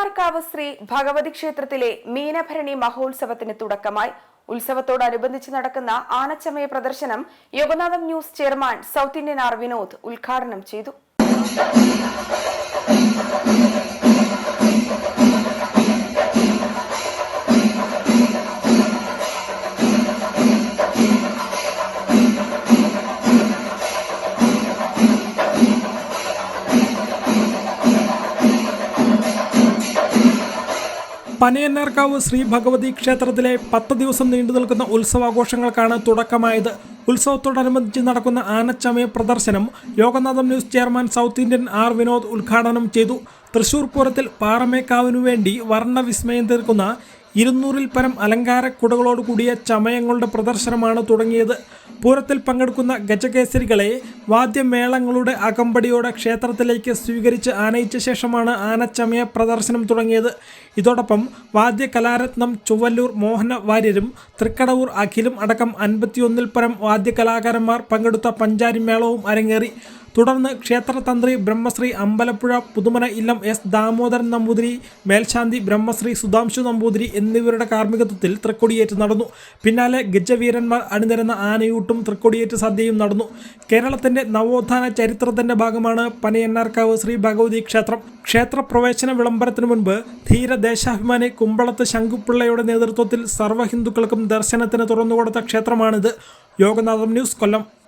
പനയന്നാർക്കാവ് ശ്രീ ഭഗവതി ക്ഷേത്രത്തിലെ മീനഭരണി മഹോത്സവത്തിന് തുടക്കമായി. ഉത്സവത്തോടനുബന്ധിച്ച് നടക്കുന്ന ആനച്ചമയ പ്രദർശനം Yoganatham news chairman south Indian R Vinod ഉദ്ഘാടനം ചെയ്തു. പനയന്നാർക്കാവ് ശ്രീ ഭഗവതി ക്ഷേത്രത്തിലെ പത്ത് ദിവസം നീണ്ടു നിൽക്കുന്ന ഉത്സവാഘോഷങ്ങൾക്കാണ് തുടക്കമായത്. ഉത്സവത്തോടനുബന്ധിച്ച് നടക്കുന്ന ആനച്ചമയ പ്രദർശനം Yoganatham news chairman south Indian R Vinod ഉദ്ഘാടനം ചെയ്തു. തൃശൂർ പൂരത്തിൽ പാറമേക്കാവിനു വേണ്ടി വർണവിസ്മയം തീർക്കുന്ന ഇരുന്നൂറിൽ പരം അലങ്കാര കുടകളോട് കൂടിയ ചമയങ്ങളുടെ പ്രദർശനമാണ് തുടങ്ങിയത്. പൂരത്തിൽ പങ്കെടുക്കുന്ന ഗജകേസരികളെ വാദ്യമേളങ്ങളുടെ അകമ്പടിയോടെ ക്ഷേത്രത്തിലേക്ക് സ്വീകരിച്ച് ആനയിച്ച ശേഷമാണ് ആനച്ചമയ പ്രദർശനം തുടങ്ങിയത്. ഇതോടൊപ്പം വാദ്യ കലാരത്നം ചുവല്ലൂർ മോഹന വാര്യരും തൃക്കടവൂർ അഖിലും അടക്കം അൻപത്തിയൊന്നിൽ പരം വാദ്യകലാകാരന്മാർ പങ്കെടുത്ത പഞ്ചാരി മേളവും അരങ്ങേറി. തുടർന്ന് ക്ഷേത്രതന്ത്രി ബ്രഹ്മശ്രീ അമ്പലപ്പുഴ പുതുമന ഇല്ലം എസ് ദാമോദരൻ നമ്പൂതിരി മേൽശാന്തി ബ്രഹ്മശ്രീ സുധാംശു നമ്പൂതിരി എന്നിവരുടെ കാർമ്മികത്വത്തിൽ തൃക്കൊടിയേറ്റ് നടന്നു. പിന്നാലെ ഗജവീരന്മാർ അണിനിരന്ന ആനയൂട്ടും തൃക്കൊടിയേറ്റ് സദ്യയും നടന്നു. കേരളത്തിന്റെ നവോത്ഥാന ചരിത്രത്തിന്റെ ഭാഗമാണ് പനയന്നാർക്കാവ് ശ്രീ ഭഗവതി ക്ഷേത്രം. ക്ഷേത്രപ്രവേശന വിളംബരത്തിനു മുൻപ് ധീര ദേശാഭിമാനി കുമ്പളത്ത് ശങ്കുപിള്ളയുടെ നേതൃത്വത്തിൽ സർവ ഹിന്ദുക്കൾക്കും ദർശനത്തിന് തുറന്നുകൊടുത്ത ക്ഷേത്രമാണിത്. യോഗനാഥം ന്യൂസ് കൊല്ലം.